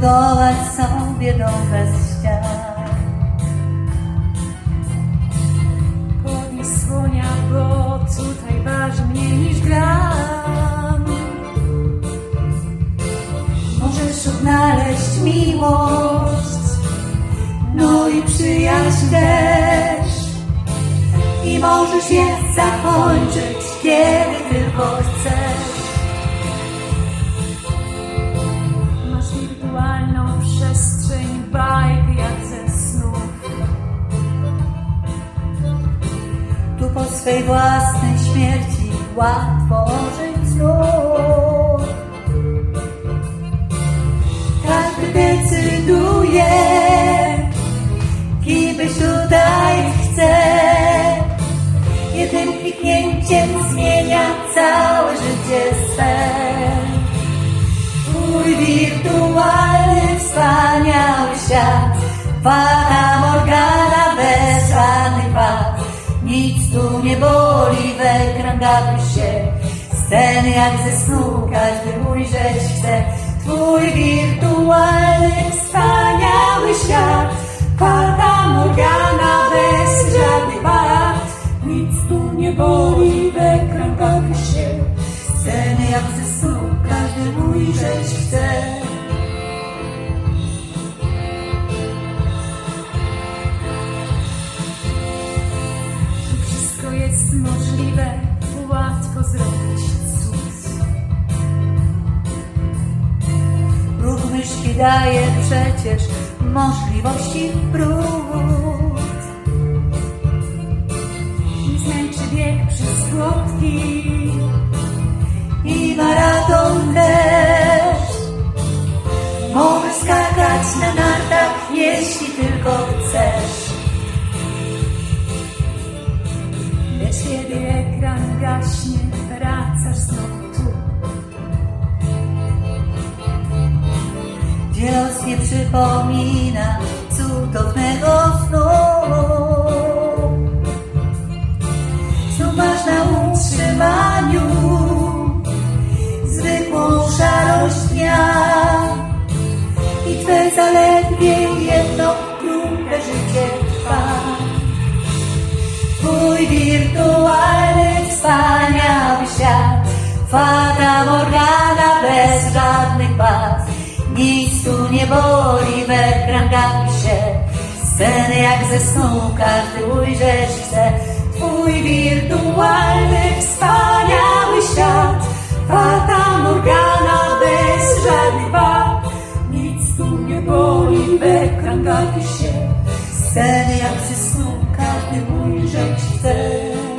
budować sobie dom bez ścian. Podnieś słonia, bo tutaj waży mniej niż gram. Możesz odnaleźć miłość, no i przyjaźń też. I możesz je zakończyć, kiedy tylko swej własnej śmierci łatwo żyć znów. Każdy decyduje, kim byś tutaj chce. Jednym kliknięciem zmienia całe życie swe. Twój wirtualny, wspaniały świat, Fata Tu nie boli, w ekran gapisz się. Sceny jak ze snu, każdy ujrzeć chce. Twój wirtualny, wspaniały świat, Fata Morgana bez żadnych wad. Nic tu nie boli, w ekran gapisz się. Sceny jak ze snu, każdy ujrzeć chce. Jest możliwe, łatwo zrobić cud. Ruch myszki daje przecież możliwości. Nie zmęczy bieg przez słodki. I maraton też. Możesz skakać na nartach, jeśli tylko chcesz. Kiedy ekran gaśnie, wracasz znowu tu. Gdzie los nie przypomina cudownego snu. Znów masz na utrzymaniu zwykłą szarość dnia i twe zaledwie jedno krótkie życie trwa. Twój wirtualny, wspaniały świat, Fata Morgana bez żadnych baz. Nic tu nie boli, w ekran gapi się. Sceny jak ze snu, każdy ujrzeć chce. Twój wirtualny, wspaniały świat, Fata Morgana bez żadnych wad. Nic tu nie boli, w ekran gapi się. Sceny jak ze snu, każdy ujrzeć chce.